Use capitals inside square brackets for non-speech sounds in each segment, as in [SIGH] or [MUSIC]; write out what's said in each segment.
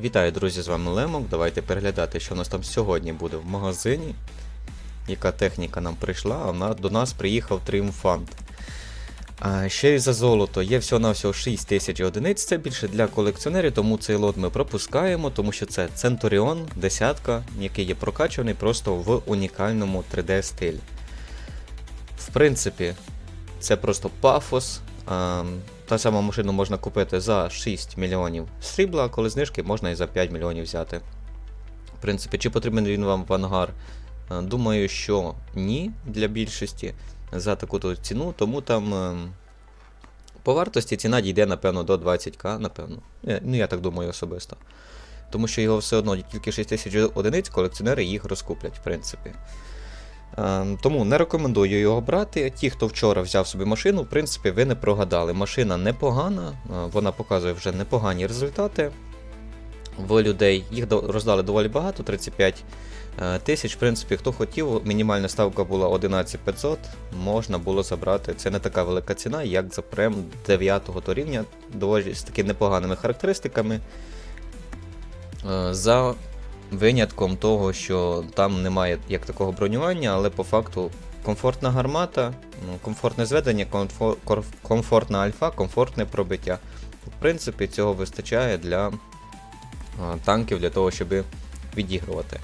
Вітаю, друзі, з вами Лемок. Давайте переглядати, що у нас там сьогодні буде в магазині. Яка техніка нам прийшла, а вона, до нас приїхав тріумфант. А, ще й за золото є всього-навсього 6 тисяч одиниць, це більше для колекціонерів, тому цей лот ми пропускаємо, тому що це Centurion десятка, який є прокачаний просто в унікальному 3D стилі. В принципі, це просто пафос. А, та сама машину можна купити за 6 мільйонів срібла, коли знижки можна і за 5 мільйонів взяти. В принципі, чи потрібен він вам в ангар? Е, Думаю, що ні для більшості за таку то ціну, тому там е, по вартості ціна дійде, напевно, до 20к, напевно. Е, Ну, я так думаю особисто. Тому що його все одно тільки 6 тисяч одиниць, колекціонери їх розкуплять, в принципі. Е, Тому не рекомендую його брати. Ті, хто вчора взяв собі машину, в принципі, ви не прогадали. Машина непогана, е, вона показує вже непогані результати в людей. Їх роздали доволі багато, 35 е, тисяч. В принципі, хто хотів, мінімальна ставка була 11500, можна було забрати. Це не така велика ціна, як за прем 9 то рівня, доволі з такими непоганими характеристиками. Е, За винятком того, що там немає як такого бронювання, але по факту комфортна гармата, ну, комфортне зведення, комфор- комфортна альфа, комфортне пробиття. В принципі, цього вистачає для танків для того, щоб відігрувати.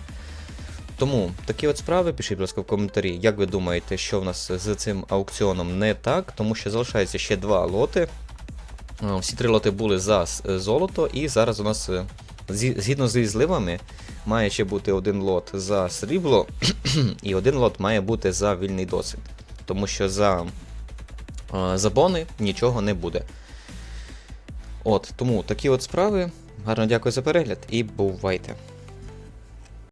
Тому такі от справи, пишіть, будь ласка, в коментарі, як ви думаєте, що в нас з цим аукціоном не так, тому що залишається ще два лоти. Всі три лоти були за золото, і зараз у нас, е, згідно зі зливами, має ще бути один лот за срібло, [CLEARS THROAT] і один лот має бути за вільний досвід. Тому що за, а, за бони нічого не буде. От, тому такі от справи. Гарно дякую за перегляд і бувайте.